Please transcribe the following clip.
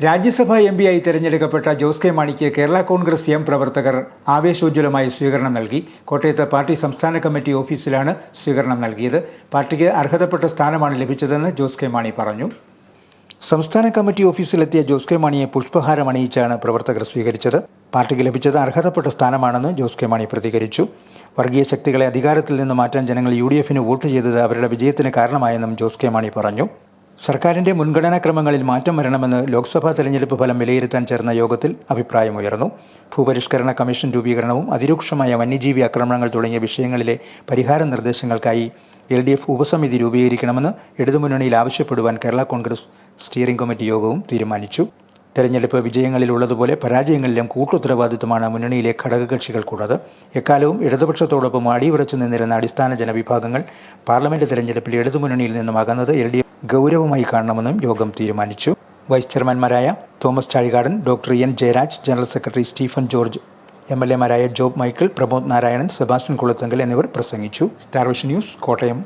രാജ്യസഭാ M പിയായി തെരഞ്ഞെടുക്കപ്പെട്ട Jose K മാണിക്ക് Kerala Congress M പ്രവർത്തകർ ആവേശോജ്വലമായ സ്വീകരണം നൽകി. കോട്ടയത്ത് പാർട്ടി സംസ്ഥാന കമ്മിറ്റി ഓഫീസിലാണ് സ്വീകരണം നൽകിയത്. പാർട്ടിക്ക് അർഹതപ്പെട്ട സ്ഥാനമാണ് ലഭിച്ചതെന്ന് ജോസ് കെ മാണി പറഞ്ഞു. സംസ്ഥാന കമ്മിറ്റി ഓഫീസിലെത്തിയ ജോസ് കെ മാണിയെ പുഷ്പഹാരം അണിയിച്ചാണ് പ്രവർത്തകർ സ്വീകരിച്ചത്. പാർട്ടിക്ക് ലഭിച്ചത് അർഹതപ്പെട്ട സ്ഥാനമാണെന്ന് ജോസ് കെ മാണി പ്രതികരിച്ചു. വർഗീയ ശക്തികളെ അധികാരത്തിൽ നിന്ന് മാറ്റാൻ ജനങ്ങൾ യു ഡി എഫിന് വോട്ട് ചെയ്തത് അവരുടെ വിജയത്തിന് കാരണമായെന്നും ജോസ് കെ മാണി പറഞ്ഞു. സർക്കാരിന്റെ മുൻഗണനാക്രമങ്ങളിൽ മാറ്റം വരണമെന്ന് ലോക്സഭാ തെരഞ്ഞെടുപ്പ് ഫലം വിലയിരുത്താൻ ചേർന്ന യോഗത്തിൽ അഭിപ്രായമുയർന്നു. ഭൂപരിഷ്കരണ കമ്മീഷൻ രൂപീകരണവും അതിരൂക്ഷമായ വന്യജീവി ആക്രമണങ്ങൾ തുടങ്ങിയ വിഷയങ്ങളിലെ പരിഹാര നിർദ്ദേശങ്ങൾക്കായി എൽ ഡി എഫ് ഉപസമിതി രൂപീകരിക്കണമെന്ന് ഇടതുമുന്നണിയിൽ ആവശ്യപ്പെടുവാൻ കേരള കോൺഗ്രസ് സ്റ്റിയറിംഗ് കമ്മിറ്റി യോഗവും തീരുമാനിച്ചു. തെരഞ്ഞെടുപ്പ് വിജയങ്ങളിലുള്ളതുപോലെ പരാജയങ്ങളിലും കൂട്ടുത്തരവാദിത്തമാണ് മുന്നണിയിലെ ഘടകകക്ഷികൾക്കുള്ളത് എക്കാലവും ഇടതുപക്ഷത്തോടൊപ്പം അടിയുറച്ചു നിന്നിരുന്ന അടിസ്ഥാന ജനവിഭാഗങ്ങൾ പാർലമെന്റ് തെരഞ്ഞെടുപ്പിൽ ഇടതുമുന്നണിയിൽ നിന്നും അകന്നത് എൽ ഡി ഗൗരവമായി കാണണമെന്നും യോഗം തീരുമാനിച്ചു. Vice ചെയർമാൻമാരായ Thomas Chazhikadan doctor N Jayaraj general secretary Stephen George M L എമാരായ Job Michael Pramod Narayanan Sebastian Kulathunkal എന്നിവർ പ്രസംഗിച്ചു. Star vision news Kottayam.